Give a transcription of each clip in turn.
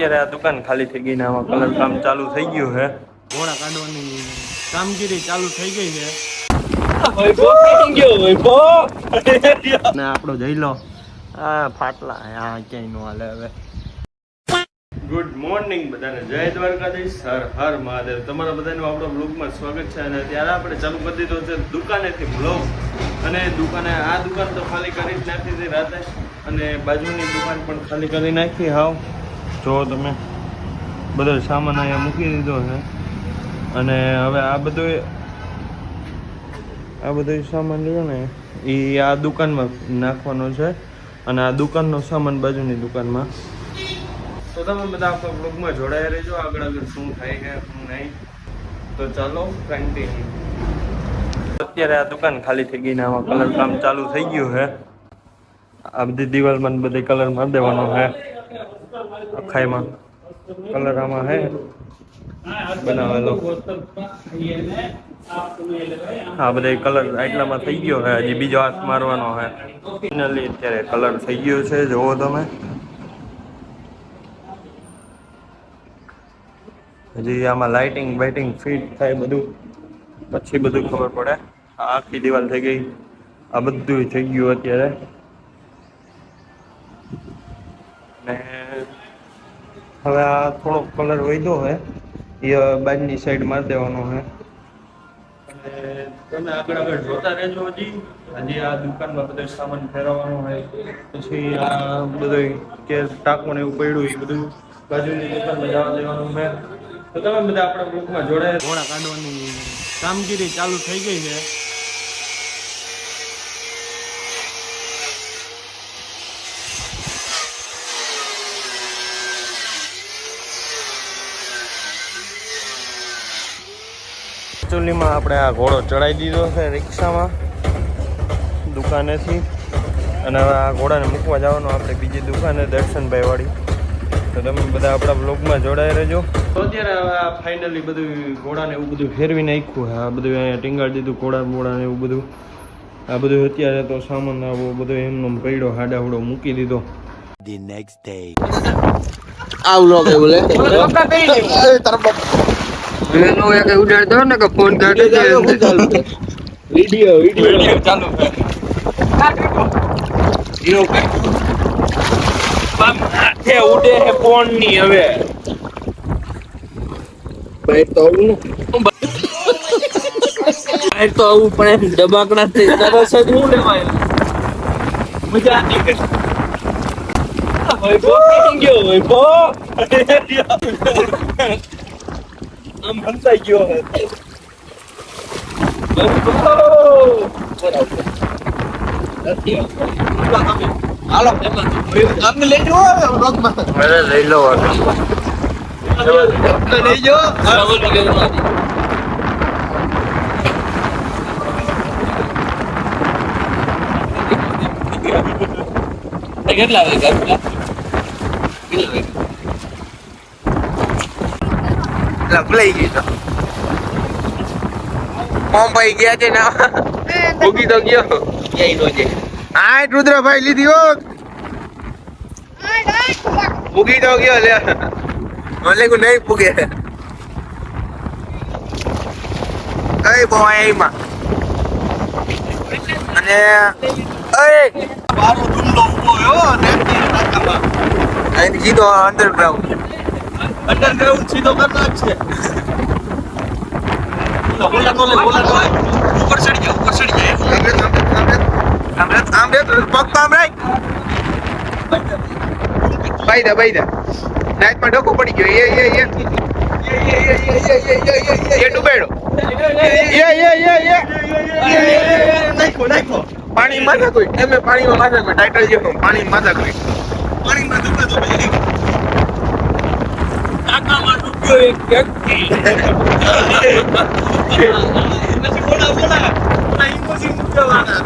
અત્યારે આ દુકાન ખાલી થઈ ગઈ ને આમાં કલર કામ ચાલુ થઈ ગયું છે. ઘોડા કાઢવાની કામગીરી ચાલુ થઈ ગઈ છે. ને આપણો જઈ લો. આ ફાટલા આ ક્યાંય નો હાલે હવે. ગુડ મોર્નિંગ બધાને. જય દ્વારકાધીશ હર હર મહાદેવ. તમારા બધાનું આપણો બ્લોગમાં સ્વાગત છે અને ત્યારે આપણે ચાલુ કરી દીધો છે દુકાનેથી બ્લોગ અને દુકાને આ દુકાન તો ખાલી કરી જ નાખી હતી રાતે. અને બાજુની દુકાન પણ ખાલી કરી નાખી હાવ. જો તમે બધો સામાન અહીંયા મૂકી દીધો છે. અને હવે આ બધો આ બધો સામાન રહ્યો ને એ આ દુકાનમાં નાખવાનો છે. અને આ દુકાનનો સામાન બાજુની દુકાનમાં. તો તમે બધા આપણા બ્લોગમાં જોડાયા રહેજો. આગળ આગળ શું થાય છે, શું નહીં. તો ચાલો કન્ટિન્યુ અત્યારે આ દુકાન ખાલી થઈ ગઈ ને આમાં કલર કામ ચાલુ થઈ ગયું છે. આ બધી દિવાલમાં બધી કલર મારી દેવાનો છે. અખાઈમાં કલર આમાં હે. બનાવેલો. હા બધા કલર આટલામાં થઈ ગયો છે હજી બીજો હાથ મારવાનો છે ફાઇનલી અત્યારે કલર થઈ ગયો છે જોવો તમે. હજી આમાં લાઇટિંગ બાઇટિંગ ફિટ થાય બધું. પછી બધું ખબર પડે. આખી દિવાલ થઈ ગઈ. આ બધું થઈ ગયું અત્યારે. ને હવે આ થોડોક કલર વધ્યો છે એ બાજની સાઈડ મારી દેવાનો છે અને તમે આગળ આગળ જોતા રહેજો હજી. હજી આ દુકાનમાં બધો સામાન ફેરવવાનો હોય. પછી આ બધું કે ટાંકું ને એવું પડ્યું એ બધું બાજુની દુકાનમાં જવા દેવાનું છે તો તમે બધા આપણા ગ્રુપમાં જોડાય ઘોડા કાઢવાની કામગીરી ચાલુ થઈ ગઈ છે. એકચ્યુઅલીમાં આપણે આ ઘોડો ચડાવી દીધો છે રિક્ષામાં દુકાનેથી. અને હવે આ ઘોડાને મૂકવા જવાનો આપણે બીજી દુકાને દર્શનભાઈ વાળી તો તમે બધા આપણા બ્લોગમાં જોડાઈ રહેજો. તો અત્યારે હવે આ ફાઇનલી બધું ઘોડાને એવું બધું ફેરવી નાખ્યું આ બધું અહીંયા ટીંગાડી દીધું ઘોડા મોડાને એવું બધું. આ બધું અત્યારે તો સામાન આવો બધો એમનો પડ્યો હાડાવડો હુડો મૂકી દીધો. The next day. આવ લો. કે બોલે એનો એક ઉડાડતો ને કે ફોન કાઢી દે. Video video. ચાલુ માથે ઉડે હે ફોનની હવે. ભાઈ તો આવું ને. તો આવું પણ એમ દબાકડા થઈ તરસ જ હું લેવાય. મજા નહીં કરી વૈભવ ગયો વૈભવ âm hắn say dừa đúng không bắt đầu đất tiêu bắt đầu áo lòng em là âm lên chúa không mà. Mới lấy lô Tôi lấy dứa. Sao ơn cái này. Anh hết là cái đó. Cái này. એટલે ભૂલાઈ ગયું તો. ઓમ ભાઈ ગયા છે ને. ભૂગી તો ગયો. ક્યાંય નો છે હા રુદ્રભાઈ લીધી હો ભૂગી તો ગયો લે. મને કો નહીં ભૂગે કઈ બોય એમાં. અને અય. બારો ધુંડો ઊભો હો ને અહીં અંડરગ્રાઉન્ડ અંડરગ્રાઉન્ડ સીધો જ છે. બોલા તો લે બોલા તો ઉપર ચડી ગયો ઉપર ચડી ગયો આમ રે આમ રે પગ તો આમ રે બાઈ દે બાઈ દે. નાઈટમાં ડોકો પડી ગયો. એ એ એ. એ ડૂબેડો. એ એ એ એ. નાખો નાખો. પાણી માથા કોઈ એમે પાણીમાં માથા કોઈ ટાઇટલ જેવું. પાણી માથા કોઈ પાણી તો એક વ્યક્તિ પછી બોલા બોલા બોલા મૂકવાના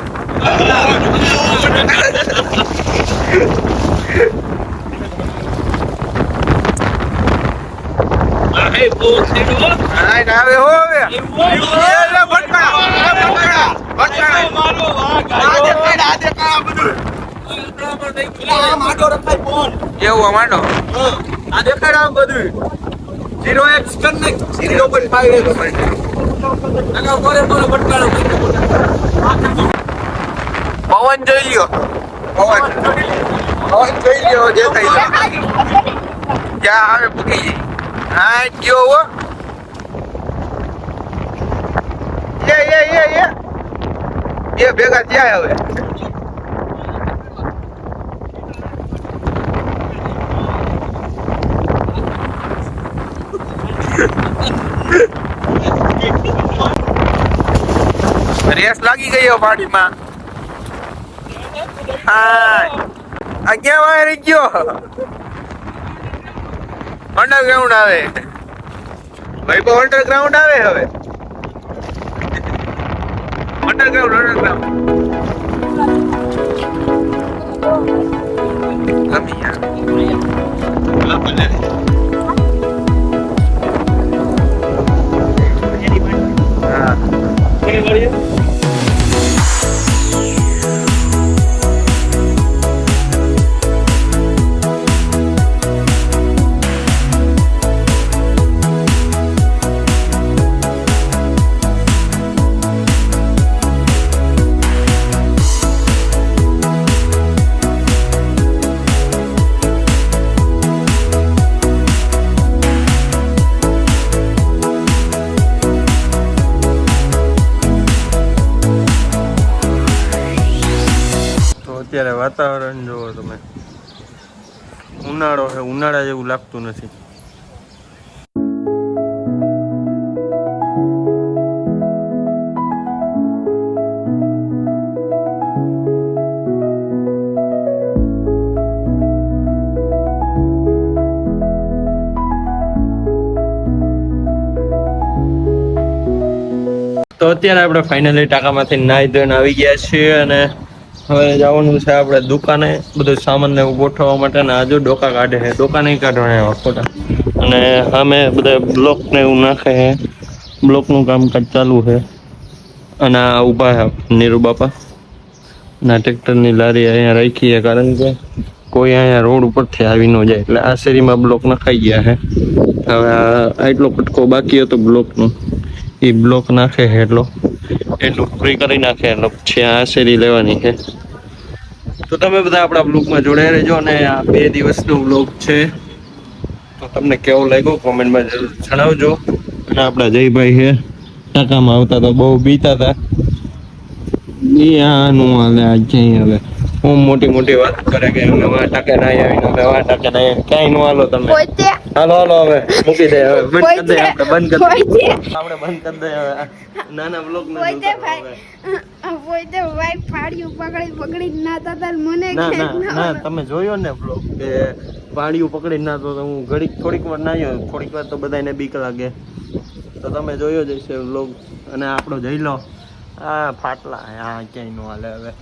એવું અમારો આ દેખાડ આમ બધું. ઝીરો એક્સ કર ને ઝીરો પોઈન્ટ ફાઈવ એક્સ પવન જોઈ લ્યો. પવન. પવન જોઈ લ્યો જે થઈ ક્યાં આવે પૂકી જઈ હા ગયો હો. એ એ એ એ. ભેગા ત્યાં હવે. રેસ લાગી ગયો પાણીમાં. હા અગિયાર વાયર ગયો? અંડરગ્રાઉન્ડ આવે. ભાઈ, બહુ અંડરગ્રાઉન્ડ આવે હવે. અંડરગ્રાઉન્ડ અંડરગ્રાઉન્ડ હા. તો અત્યારે વાતાવરણ જુઓ તમે. ઉનાળો છે ઉનાળા જેવું લાગતું નથી. તો અત્યારે આપણે ફાઇનલી ટાકામાંથી નાહી ધોઈને આવી ગયા છીએ અને હવે જવાનું છે આપણે દુકાને, બધું સામાન ને ગોઠવવા માટે ને આજુ ડોકા કાઢે છે. ડોકા કાઢવાના એવા ખોટા. અને અમે બધા બ્લોક ને એવું નાખે છે. બ્લોકનું કામકાજ ચાલુ છે. અને આ ઊભા છે નીરુ બાપા. ના ટ્રેક્ટરની લારી અહીંયા રાખી છે, કારણ કે કોઈ અહીંયા રોડ ઉપરથી આવી ન જાય. એટલે આ શેરીમાં બ્લોક નખાઈ ગયા છે. હવે આ આટલો કટકો બાકી હતો બ્લોકનો. એ બ્લોક નાખે છે એટલો. એટલું ફ્રી કરી નાખે એટલે પછી આ શેરી લેવાની છે. તો તમે બધા આપણા બ્લોગમાં જોડાઈ રહેજો અને આ બે દિવસનો બ્લોગ છે. તો તમને કેવો લાગ્યો કોમેન્ટમાં જરૂર જણાવજો. અને આપણા જયભાઈ છે, ટાકામાં આવતા તો બહુ બીતા હતા. એ આનું હાલે આજે હવે હું મોટી મોટી વાત કરે કે અમે વા ટાકે ના આવીને અમે વા ટકે ના ક્યાંય નો હાલો તમે. હાલો હાલો હવે મૂકી દે હવે બંધ કરી દે આપણે બંધ કરી દે આપણે બંધ કરી દે હવે નાના બ્લોગ ને દે ભાઈ પોતે ભાઈ પાડ્યું પકડી પકડી ના થતા મને ના ના તમે જોયો ને બ્લોગ કે પાણીયું પકડી ના તો હું ઘડીક થોડીક વાર નાયો થોડીક વાર તો બધાને બીક લાગે. તો તમે જોયો જ હશે બ્લોગ અને આપણો જઈ લો આ ફાટલા આ ક્યાંય નો હાલે હવે.